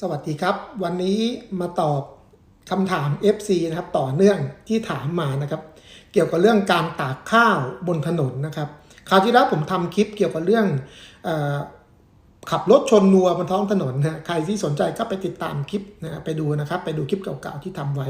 สวัสดีครับ วันนี้มาตอบคำถาม FC นะครับต่อเนื่องที่ถามมานะครับ เกี่ยวกับเรื่องการตากข้าวบนถนนนะครับ คราวที่แล้วผมทำคลิปเกี่ยวกับเรื่องอ ขับรถชนนัวบนท้องถนนนะใครที่สนใจก็ไปติดตามคลิปนะไปดูนะครับ ไปดูคลิปเก่าๆที่ทำไว้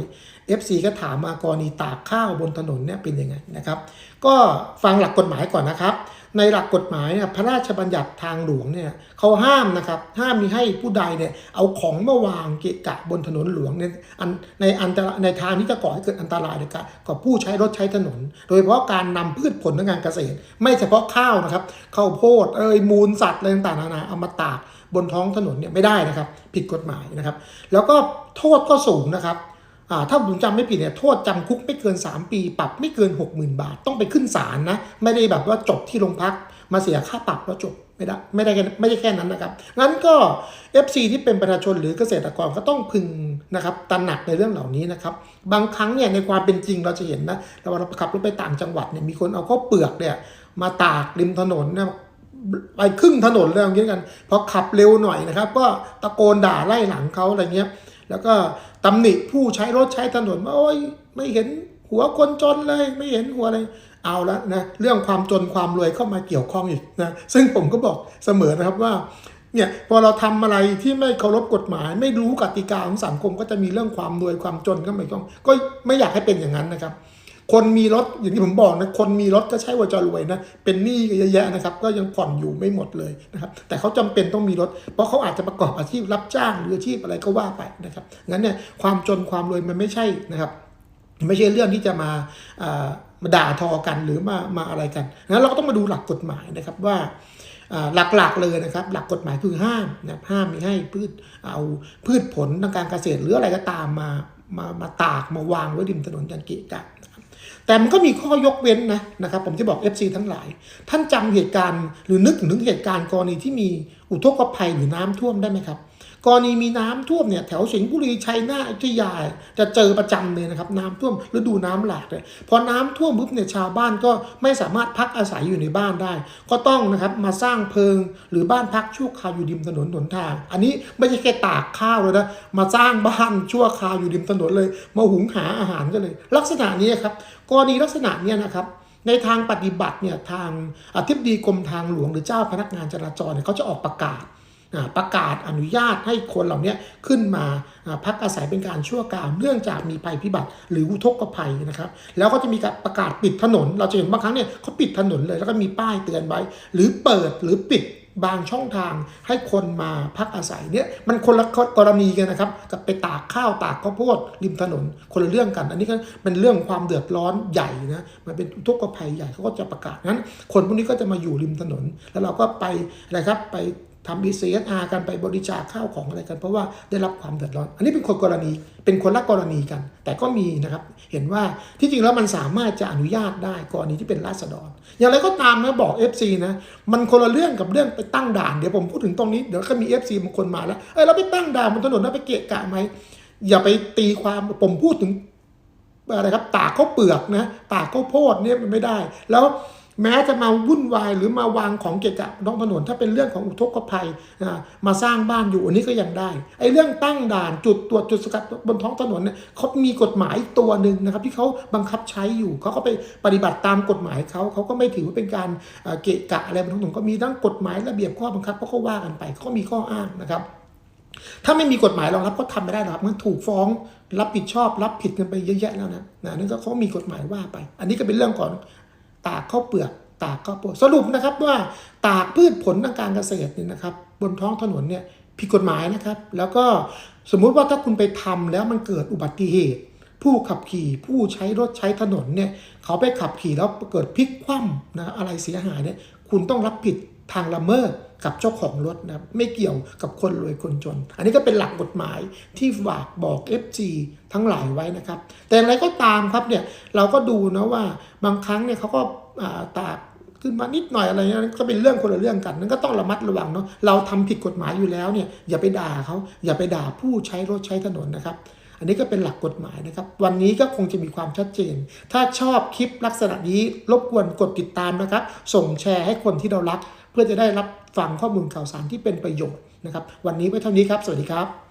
FC ก็ถามมากรณีตากข้าวบนถนนเนี่ยเป็นยังไงนะครับ ก็ฟังหลักกฎหมายก่อนนะครับ ในหลักกฎหมายเนี่ยพระราชบัญญัติทางหลวงเนี่ยเขาห้ามนะครับ ห้ามมีให้ผู้ใดเนี่ยเอาของมาวางเกะกะบนถนนหลวงเนี่ยอันในอันตรในทางที่จะก่อให้เกิดอันตรายกับกับผู้ใช้รถใช้ถนน โดยเฉพาะการนำพืชผลทางการเกษตร ไม่เฉพาะข้าวนะครับข้าวโพดเอ่ยมูลสัตว์อะไรต่างๆนานาเอามาตากบนท้องถนนเนี่ยไม่ได้นะครับ ผิดกฎหมายนะครับ แล้วก็โทษก็สูงนะครับถ้าผมจำไม่ผิดเนี่ยโทษจำคุกไม่เกิน 3 ปี ปรับไม่เกิน 60,000 บาท ต้องไปขึ้นศาลนะ ไม่ได้แบบว่าจบที่โรงพักมาเสียค่าปรับแล้วจบไม่ได้ไม่ได้แค่ไม่ได้แค่นั้นนะครับ งั้นก็ FC ที่เป็นประชาชนหรือเกษตรกรก็ต้องพึงนะครับตระหนักในเรื่องเหล่านี้นะครับ บางครั้งเนี่ยในความเป็นจริงเราจะเห็นนะเราขับรถไปต่างจังหวัดเนี่ยมีคนเอาข้าวเปลือกเนี่ยมาตากริมถนนนี่ย ไปครึ่งถนนเลยอย่างเงี้ยกันพอขับเร็วหน่อยนะครับ ก็ตะโกนด่าไล่หลังเขาอะไรเงี้ย แล้วก็ตำหนิผู้ใช้รถใช้ถนนว่าโอ้ยไม่เห็นหัวคนจนเลยไม่เห็นหัวอะไรเอาละนะเรื่องความจนความรวยเข้ามาเกี่ยวข้องอีกนะซึ่งผมก็บอกเสมอนะครับว่าเนี่ยพอเราทำอะไรที่ไม่เคารพกฎหมาย ไม่รู้กติกาของสังคมก็จะมีเรื่องความรวยความจนเข้ามาเกี่ยวข้องก็ไม่อยากให้เป็นอย่างนั้นนะครับ คนมีรถอย่างที่ผมบอกนะคนมีรถก็ใช่ว่าจะรวยนะเป็นหนี้ก็เยอะแยะนะครับ ก็ยังผ่อนอยู่ไม่หมดเลยนะครับ แต่เขาจำเป็นต้องมีรถ เพราะเขาอาจจะประกอบอาชีพรับจ้างหรืออาชีพอะไรก็ว่าไปนะครับงั้นเนี่ยความจนความรวยมันไม่ใช่นะครับ ไม่ใช่เรื่องที่จะมาามาด่าทอกันหรือมามาอะไรกันงั้นเราก็ต้องมาดูหลักกฎหมายนะครับว่าหลักๆเลยนะครับ หลักกฎหมายคือห้ามนะห้ามไม่ให้พืชเอาพืชผลทางการเกษตรหรืออะไรก็ตามมามามาตากมาวางไว้ริมถนนอย่างเกะกะนะครับ แต่มันก็มีข้อยกเว้นนะนะครับ ผมจะบอก FC ทั้งหลาย ท่านจำเหตุการณ์หรือนึกถึงเหตุการณ์กรณีที่มีอุทกภัยหรือน้ำท่วมได้ไหมครับกรณีมีน้ำท่วมเนี่ยแถวสิงห์บุรีชัยนาทอยุธยาจะเจอประจำเลยนะครับน้ำท่วมฤดูน้ำหลากเลยพอน้ำท่วมปุ๊บเนี่ยชาวบ้านก็ไม่สามารถพักอาศัยอยู่ในบ้านได้ ก็ต้องนะครับมาสร้างเพิง หรือบ้านพักชั่วคราวอยู่ริมถนนหนทาง อันนี้ไม่ใช่แค่ตากข้าวเลยนะมาสร้างบ้านชั่วคราวอยู่ริมถนนเลย มาหุงหาอาหารกันเลย ลักษณะนี้ครับกรณีลักษณะเนี้ยนะครับ ในทางปฏิบัติเนี่ยทางอธิบดีกรมทางหลวงหรือเจ้าพนักงานจราจรเนี่ยเขาจะออกประกาศประกาศอนุญาตให้คนเหล่านี้ขึ้นมาอ่าพักอาศัยเป็นการชั่วคราวเนื่องจากมีภัยพิบัติ หรืออุทกภัยนะครับ แล้วก็จะมีการประกาศปิดถนน เราจะเห็นบางครั้งเนี่ยเขาปิดถนนเลยแล้วก็มีป้ายเตือนไว้ หรือเปิดหรือปิด บางช่องทางให้คนมาพักอาศัยเนี่ยมันคนละกรณีกันนะครับ กับไปตากข้าวตากข้าวโพดริมถนนคนละเรื่องกัน อันนี้ก็เป็นเรื่องความเดือดร้อนใหญ่นะมันเป็นทุกข์ภัยใหญ่เขาก็จะประกาศงั้น คนพวกนี้ก็จะมาอยู่ริมถนน แล้วเราก็ไปอะไรครับไป ทำ BCSR กันไปบริจาคข้าวของอะไรกัน เพราะว่าได้รับความเดือดร้อน อันนี้เป็นคนกรณีเป็นคนละกรณีกัน แต่ก็มีนะครับ เห็นว่าที่จริงแล้วมันสามารถจะอนุญาตได้กรณีที่เป็นราษฎร อย่างไรก็ตามนะบอก FC นะมันคนละเรื่องกับเรื่องไปตั้งด่านเดี๋ยวผมพูดถึงตรงนี้เดี๋ยวก็มี FC บางคนมาแล้วเอ้ยเราไปตั้งด่านบนถนนแล้วไปเกะกะไหมอย่าไปตีความผมพูดถึงอะไรครับตากข้าวเปลือกนะตากข้าวโพดเนี่ยมันไม่ได้ แล้ว แม้จะมาวุ่นวายหรือมาวางของเกะกะท้องถนน ถ้าเป็นเรื่องของอุทกภัยนะมาสร้างบ้านอยู่อันนี้ก็ยังได้ไอ้เรื่องตั้งด่านจุดตรวจจุดสกัดบนท้องถนนเนี่ยเขามีกฎหมายตัวหนึ่งนะครับ ที่เขาบังคับใช้อยู่เขาก็ไปปฏิบัติตามกฎหมายเขาเขาก็ไม่ถือว่าเป็นการเกะกะอะไรบนท้องถนนก็มีทั้งกฎหมายระเบียบข้อบังคับเพราะเขาว่ากันไปเขามีข้ออ้างนะครับถ้าไม่มีกฎหมายรองรับก็ทำไม่ได้หรอกครับมันถูกฟ้องรับผิดชอบรับผิดกันไปเยอะแยะแล้วนะนะนั่นก็เขามีกฎหมายว่าไป อันนี้ก็เป็นเรื่องของ ตากข้าวเปลือกตากข้าวโพดสรุปนะครับว่าตากพืชผลทางการเกษตรเนี่ยนะครับ บนท้องถนนเนี่ยผิดกฎหมายนะครับ แล้วก็สมมุติว่าถ้าคุณไปทำแล้วมันเกิดอุบัติเหตุ ผู้ขับขี่ผู้ใช้รถใช้ถนนเนี่ยเขาไปขับขี่แล้วเกิดพลิกคว่ำนะอะไรเสียหายเนี่ยคุณต้องรับผิด ทางละเมิดกับเจ้าของรถนะไม่เกี่ยวกับคนรวยคนจน อันนี้ก็เป็นหลักกฎหมายที่ฝากบอก FG ทั้งหลายไว้นะครับ แต่อย่างไรก็ตามครับเนี่ยเราก็ดูนะว่าบางครั้งเนี่ยเขาก็าตากขึ้นมานิดหน่อยอะไรเงี้ยก็เป็นเรื่องคนละเรื่องกันนั่นก็ต้องระมัดระวังเนาะเราทำผิดกฎหมายอยู่แล้วเนี่ยอย่าไปด่าเขาอย่าไปด่าผู้ใช้รถใช้ถนนนะครับ อันนี้ก็เป็นหลักกฎหมายนะครับ วันนี้ก็คงจะมีความชัดเจน ถ้าชอบคลิปลักษณะนี้รบกวนกดติดตามนะครับ ส่งแชร์ให้คนที่เรารัก เพื่อจะได้รับฟังข้อมูลข่าวสารที่เป็นประโยชน์นะครับ วันนี้ไว้เท่านี้ครับ สวัสดีครับ